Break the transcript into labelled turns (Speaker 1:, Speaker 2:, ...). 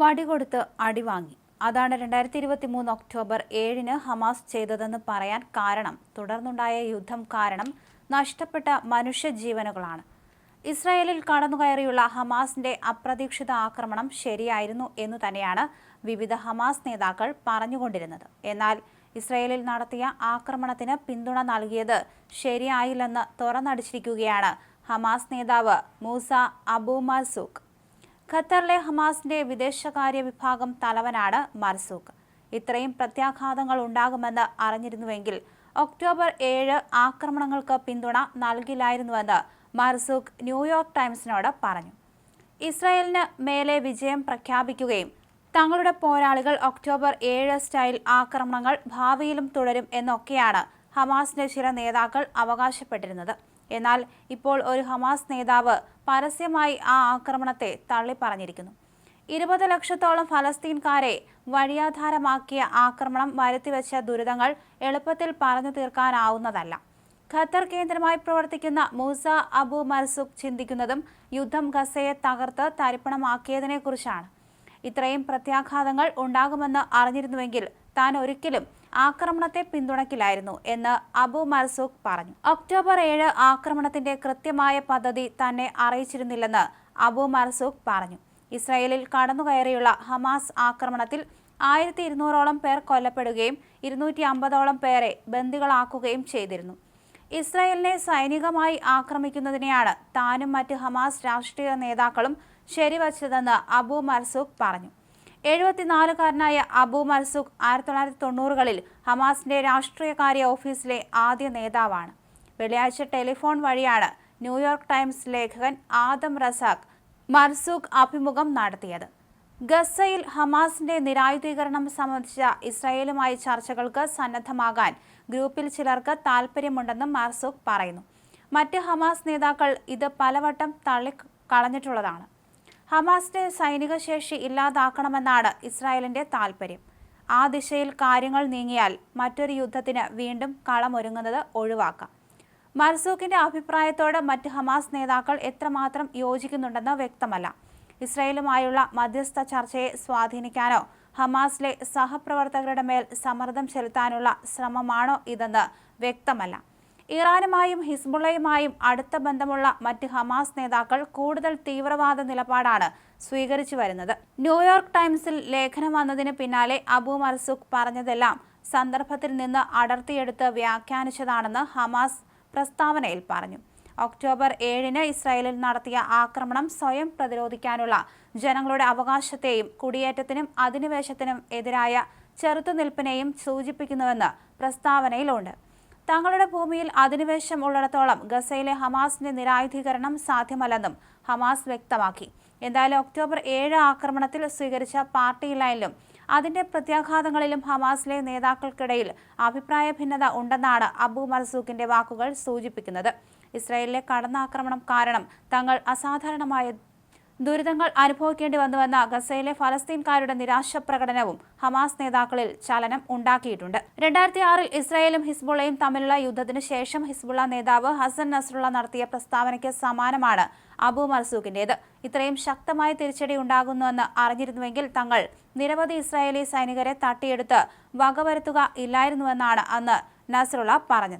Speaker 1: വടികൊടുത്ത് അടിവാങ്ങി അതാണ് രണ്ടായിരത്തി ഇരുപത്തി മൂന്ന് ഒക്ടോബർ ഏഴിന് ഹമാസ് ചെയ്തതെന്ന് പറയാൻ കാരണം. തുടർന്നുണ്ടായ യുദ്ധം കാരണം നഷ്ടപ്പെട്ട മനുഷ്യജീവനുകളാണ്. ഇസ്രായേലിൽ കടന്നുകയറിയുള്ള ഹമാസിന്റെ അപ്രതീക്ഷിത ആക്രമണം ശരിയായിരുന്നു എന്ന് തന്നെയാണ് വിവിധ ഹമാസ് നേതാക്കൾ പറഞ്ഞുകൊണ്ടിരുന്നത്. എന്നാൽ ഇസ്രായേലിൽ നടത്തിയ ആക്രമണത്തിന് പിന്തുണ നൽകിയത് ശരിയായില്ലെന്ന് തുറന്നടിച്ചിരിക്കുകയാണ് ഹമാസ് നേതാവ് മൂസ അബു മർസൂഖ് ഖത്തറിലെ ഹമാസിന്റെ വിദേശകാര്യ വിഭാഗം തലവനാണ് മർസൂഖ്. ഇത്രയും പ്രത്യാഘാതങ്ങൾ ഉണ്ടാകുമെന്ന് അറിഞ്ഞിരുന്നുവെങ്കിൽ ഒക്ടോബർ ഏഴ് ആക്രമണങ്ങൾക്ക് പിന്തുണ നൽകില്ലായിരുന്നുവെന്ന് മർസൂഖ് ന്യൂയോർക്ക് ടൈംസിനോട് പറഞ്ഞു. ഇസ്രായേലിന് മേലെ വിജയം പ്രഖ്യാപിക്കുകയും തങ്ങളുടെ പോരാളികൾ ഒക്ടോബർ ഏഴ് സ്റ്റൈൽ ആക്രമണങ്ങൾ ഭാവിയിലും തുടരും എന്നൊക്കെയാണ് ഹമാസിന്റെ ചില നേതാക്കൾ അവകാശപ്പെട്ടിരുന്നത്. എന്നാൽ ഇപ്പോൾ ഒരു ഹമാസ് നേതാവ് പരസ്യമായി ആ ആക്രമണത്തെ തള്ളിപ്പറഞ്ഞിരിക്കുന്നു. ഇരുപത് ലക്ഷത്തോളം ഫലസ്തീൻകാരെ വഴിയാധാരമാക്കിയ ആക്രമണം വരുത്തിവെച്ച ദുരിതങ്ങൾ എളുപ്പത്തിൽ പറഞ്ഞു തീർക്കാനാവുന്നതല്ല. ഖത്തർ കേന്ദ്രമായി പ്രവർത്തിക്കുന്ന മൂസ അബു മർസുഖ് ചിന്തിക്കുന്നതും യുദ്ധം ഗസയെ തകർത്ത് തരിപ്പണമാക്കിയതിനെക്കുറിച്ചാണ്. ഇത്രയും പ്രത്യാഘാതങ്ങൾ ഉണ്ടാകുമെന്ന് അറിഞ്ഞിരുന്നുവെങ്കിൽ താൻ ഒരിക്കലും ആക്രമണത്തെ പിന്തുണയ്ക്കില്ലായിരുന്നു എന്ന് അബു മർസൂഖ് പറഞ്ഞു. ഒക്ടോബർ ഏഴ് ആക്രമണത്തിന്റെ കൃത്യമായ പദ്ധതി തന്നെ അറിയിച്ചിരുന്നില്ലെന്ന് അബു മർസൂഖ് പറഞ്ഞു. ഇസ്രായേലിൽ കടന്നുകയറിയുള്ള ഹമാസ് ആക്രമണത്തിൽ ആയിരത്തി ഇരുന്നൂറോളം പേർ കൊല്ലപ്പെടുകയും ഇരുന്നൂറ്റി അമ്പതോളം പേരെ ബന്ദികളാക്കുകയും ചെയ്തിരുന്നു. ഇസ്രായേലിനെ സൈനികമായി ആക്രമിക്കുന്നതിനെയാണ് താനും മറ്റ് ഹമാസ് രാഷ്ട്രീയ നേതാക്കളും ശരിവച്ചതെന്ന് അബു മർസൂഖ് പറഞ്ഞു. എഴുപത്തിനാലുകാരനായ അബു മൽസുഖ് ആയിരത്തി തൊള്ളായിരത്തി തൊണ്ണൂറുകളിൽ ഹമാസിന്റെ രാഷ്ട്രീയകാര്യ ഓഫീസിലെ ആദ്യ നേതാവാണ്. വെള്ളിയാഴ്ച ടെലിഫോൺ വഴിയാണ് ന്യൂയോർക്ക് ടൈംസ് ലേഖകൻ ആദം റസാഖ് മർസൂഖ് അഭിമുഖം നടത്തിയത്. ഗസയിൽ ഹമാസിന്റെ നിരായുധീകരണം സംബന്ധിച്ച ഇസ്രായേലുമായി ചർച്ചകൾക്ക് സന്നദ്ധമാകാൻ ഗ്രൂപ്പിൽ ചിലർക്ക് താൽപ്പര്യമുണ്ടെന്നും മർസൂഖ് പറയുന്നു. മറ്റ് ഹമാസ് നേതാക്കൾ ഇത് പലവട്ടം തള്ളിക്കളഞ്ഞിട്ടുള്ളതാണ്. ഹമാസിന്റെ സൈനിക ശേഷി ഇല്ലാതാക്കണമെന്നാണ് ഇസ്രായേലിന്റെ താൽപ്പര്യം ആ ദിശയിൽ കാര്യങ്ങൾ നീങ്ങിയാൽ മറ്റൊരു യുദ്ധത്തിന് വീണ്ടും കളമൊരുങ്ങുന്നത് ഒഴിവാക്കാം. മർസൂഖിന്റെ അഭിപ്രായത്തോട് മറ്റ് ഹമാസ് നേതാക്കൾ എത്രമാത്രം യോജിക്കുന്നുണ്ടെന്ന് വ്യക്തമല്ല. ഇസ്രായേലുമായുള്ള മധ്യസ്ഥ ചർച്ചയെ സ്വാധീനിക്കാനോ ഹമാസിലെ സഹപ്രവർത്തകരുടെ മേൽ സമ്മർദ്ദം ചെലുത്താനുള്ള ശ്രമമാണോ ഇതെന്ന് വ്യക്തമല്ല. ഇറാനുമായും ഹിസ്ബുള്ളയുമായും അടുത്ത ബന്ധമുള്ള മറ്റ് ഹമാസ് നേതാക്കൾ കൂടുതൽ തീവ്രവാദ നിലപാടാണ് സ്വീകരിച്ചു വരുന്നത്. ന്യൂയോർക്ക് ടൈംസിൽ ലേഖനം വന്നതിന് പിന്നാലെ അബു മർസുഖ് പറഞ്ഞതെല്ലാം സന്ദർഭത്തിൽ നിന്ന് അടർത്തിയെടുത്ത് വ്യാഖ്യാനിച്ചതാണെന്ന് ഹമാസ് പ്രസ്താവനയിൽ പറഞ്ഞു. ഒക്ടോബർ ഏഴിന് ഇസ്രായേലിൽ നടത്തിയ ആക്രമണം സ്വയം പ്രതിരോധിക്കാനുള്ള ജനങ്ങളുടെ അവകാശത്തെയും കുടിയേറ്റത്തിനും അധിനിവേശത്തിനും എതിരായ ചെറുത്തുനിൽപ്പിനെയും സൂചിപ്പിക്കുന്നുവെന്ന് പ്രസ്താവനയിലുണ്ട്. തങ്ങളുടെ ഭൂമിയിൽ അധിനിവേശം ഉള്ളിടത്തോളം ഗസയിലെ ഹമാസിന്റെ നിരായുധീകരണം സാധ്യമല്ലെന്നും ഹമാസ് വ്യക്തമാക്കി. എന്തായാലും ഒക്ടോബർ ഏഴ് ആക്രമണത്തിൽ സ്വീകരിച്ച പാർട്ടി ലൈനിലും അതിന്റെ പ്രത്യാഘാതങ്ങളിലും ഹമാസിലെ നേതാക്കൾക്കിടയിൽ അഭിപ്രായ ഭിന്നത ഉണ്ടെന്നാണ് അബു മർസൂഖിന്റെ വാക്കുകൾ സൂചിപ്പിക്കുന്നത്. ഇസ്രായേലിലെ കടന്നാക്രമണം കാരണം തങ്ങൾ അസാധാരണമായ ദുരിതങ്ങൾ അനുഭവിക്കേണ്ടി വന്നുവെന്ന ഗസയിലെ ഫലസ്തീൻകാരുടെ നിരാശ പ്രകടനവും ഹമാസ് നേതാക്കളിൽ ചലനം ഉണ്ടാക്കിയിട്ടുണ്ട്. രണ്ടായിരത്തി ആറിൽ ഇസ്രായേലും ഹിസ്ബുള്ളയും തമ്മിലുള്ള യുദ്ധത്തിന് ശേഷം ഹിസ്ബുള്ള നേതാവ് ഹസൻ നസ്രുള്ള നടത്തിയ പ്രസ്താവനയ്ക്ക് സമാനമാണ് അബു മർസൂഖിന്റേത് ഇത്രയും ശക്തമായ തിരിച്ചടി ഉണ്ടാകുന്നുവെന്ന് അറിഞ്ഞിരുന്നുവെങ്കിൽ തങ്ങൾ നിരവധി ഇസ്രായേലി സൈനികരെ തട്ടിയെടുത്ത് വകവരുത്തുക ഇല്ലായിരുന്നുവെന്നാണ് അന്ന് നസ്രുള്ള പറഞ്ഞത്.